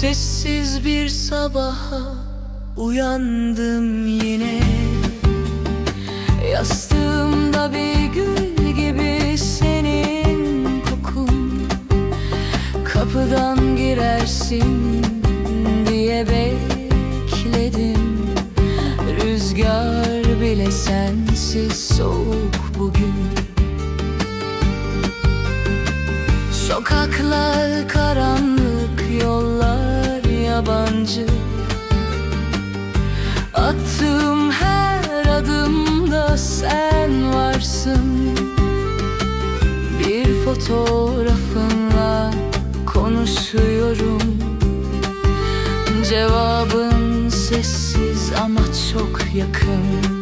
Sessiz bir sabaha uyandım yine. Yastığımda bir gül gibi senin kokun. Kapıdan girersin diye bekledim. Rüzgar bile sensiz soğuk bugün. Sokaklar yabancı. Attığım her adımda sen varsın. Bir fotoğrafınla konuşuyorum. Cevabın sessiz ama çok yakın